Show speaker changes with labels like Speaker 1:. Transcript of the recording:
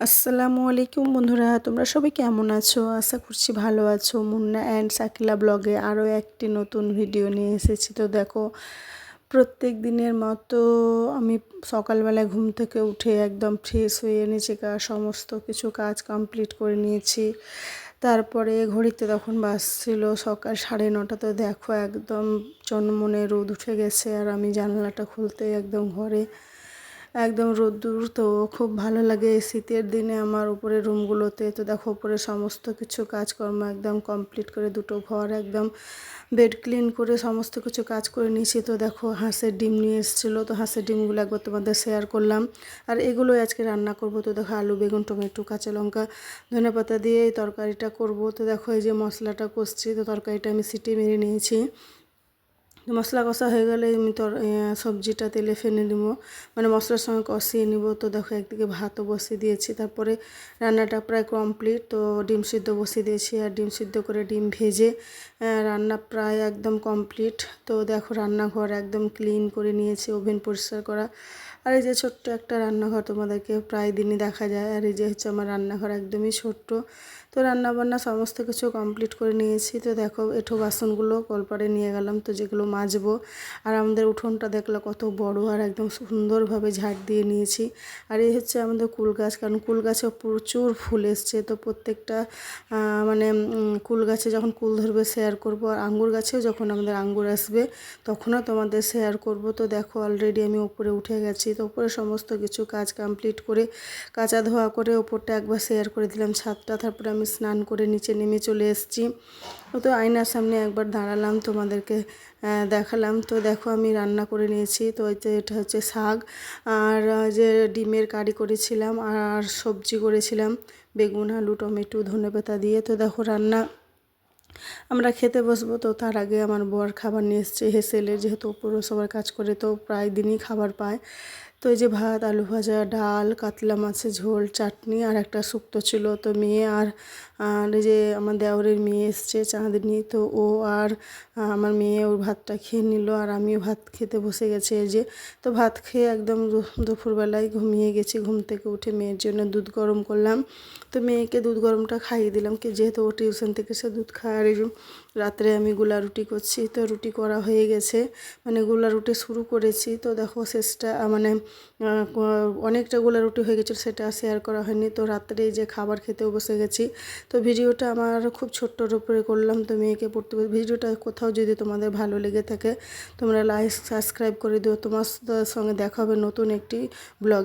Speaker 1: আসসালামু আলাইকুম বন্ধুরা, তোমরা সবাই কেমন আছো? আশা করছি ভালো আছো। মুন্না অ্যান্ড সাকিলা ব্লগে আরও একটি নতুন ভিডিও নিয়ে এসেছি। তো দেখো, প্রত্যেক দিনের মতো আমি সকালবেলায় ঘুম থেকে উঠে একদম ফ্রেশ হয়ে নিচে সমস্ত কিছু কাজ কমপ্লিট করে নিয়েছি। তারপরে ঘড়িতে তখন বাসছিল সকাল সাড়ে নটা। তো দেখো, একদম জন্মনে রোদ উঠে গেছে আর আমি জানলাটা খুলতে একদম ঘরে একদম রোদ্দুর তো খুব ভালো লাগে এই শীতের দিনে আমার উপরে রুমগুলোতে। তো দেখো উপরে সমস্ত কিছু কাজকর্ম একদম কমপ্লিট করে দুটো ঘর, একদম বেড ক্লিন করে সমস্ত কিছু কাজ করে নিয়েছি। তো দেখো হাঁসের ডিম নিয়ে এসেছিল, তো হাঁসের ডিমগুলো একবার তোমাদের শেয়ার করলাম। আর এগুলোই আজকে রান্না করব। তো দেখো আলু, বেগুন, টমেটো, কাঁচা লঙ্কা, ধনে পাতা দিয়ে এই তরকারিটা করব। তো দেখো এই যে মশলাটা কষছি, তো তরকারিটা আমি সিটি মেরে নিয়েছি। মশলা কষা হয়ে গেলে আমি তোর সবজিটা তেলে ফেনে নেব। মানে মশলার সঙ্গে কষিয়ে নিব। তো দেখো, একদিকে ভাতও বসিয়ে দিয়েছি। তারপরে রান্নাটা প্রায় কমপ্লিট তো ডিম সিদ্ধ বসিয়ে দিয়েছি। আর ডিম সিদ্ধ করে ডিম ভেজে রান্না প্রায় একদম কমপ্লিট তো দেখো, রান্নাঘর একদম ক্লিন করে নিয়েছি। ওভেন পরিষ্কার করা। আর এই যে ছোট্ট একটা রান্নাঘর তোমাদেরকে প্রায় দিনই দেখা যায়, আর এই যে হচ্ছে আমার রান্নাঘর একদমই ছোট্ট। তো রান্নাবান্না সমস্ত কিছু কমপ্লিট করে নিয়েছি। তো দেখো, এঠো বাসনগুলো কলপারে নিয়ে গেলাম। তো যেগুলো মাজবো, আর আমাদের উঠোনটা দেখল কত বড় আর একদম সুন্দরভাবে ঝাড় দিয়ে নিয়েছি। আর এই হচ্ছে আমাদের কুল গাছ কারণ কুল গাছে প্রচুর ফুল এসছে। তো প্রত্যেকটা মানে কুল গাছে যখন কুল ধরবে শেয়ার করব, আর আঙ্গুর গাছেও যখন আমাদের আঙ্গুর আসবে, তখনও তোমাদের শেয়ার করব। তো দেখো অলরেডি আমি উপরে উঠে গেছি। তো উপরে সমস্ত কিছু কাজ কমপ্লিট করে কাঁচা ধোয়া করে ওপরটা একবার শেয়ার করে দিলাম ছাদটা। তারপরে আমি স্নান করে নিচে নেমে চলে এসেছি। তো আয়নার সামনে একবার দাঁড়ালাম তোমাদেরকে দেখালাম। তো দেখো আমি রান্না করে নিয়েছি। তো এটা হচ্ছে শাক। আর যে ডিমের কারি করেছিলাম আর সবজি করেছিলাম, বেগুন, আলু, টমেটো ধনেপাতা দিয়ে। তো দেখো রান্না আমরা খেতে বসবো। তো তার আগে আমার বর খাবার নিয়ে এসছে। হেসেলে যেহেতু সবার কাজ করে, তো প্রায় দিনই খাবার পায়। তো এই যে ভাত, আলু ভাজা, ডাল, কাতলা মাছের ঝোল, চাটনি আর একটা শুক্তো ছিল। তো মেয়ে আর আর এই যে আমার দেওরের মেয়ে এসছে চাঁদনি তো ও আর, আমার মেয়ে ওর ভাতটা খেয়ে নিল আর আমিও ভাত খেতে বসে গেছি এই যে। তো ভাত খেয়ে একদম দুপুরবেলায় ঘুমিয়ে গেছি, ঘুম থেকে উঠে মেয়ের জন্য দুধ গরম করলাম। তো মেয়েকে দুধ গরমটা খাইয়ে দিলাম কি, যেহেতু ও টিউশন থেকে সে দুধ খায় আর রাত্রে আমি গুলা রুটি করছি, তো রুটি করা হয়ে গেছে। মানে গুলা রুটি শুরু করেছি, তো দেখো শেষটা মানে অনেকটা গোলা রুটি হয়ে গেছিল, সেটা শেয়ার করা হয়নি। তো রাত্রে যে খাবার খেতেও বসে গেছি। তো ভিডিওটা আমার খুব ছোট্টর উপরে করলাম, তো মেয়েকে পড়তে ভিডিওটা কোথাও যদি তোমাদের ভালো লেগে থাকে, তোমরা লাইক সাবস্ক্রাইব করে দিও। তোমার সঙ্গে দেখা হবে নতুন একটি ব্লগে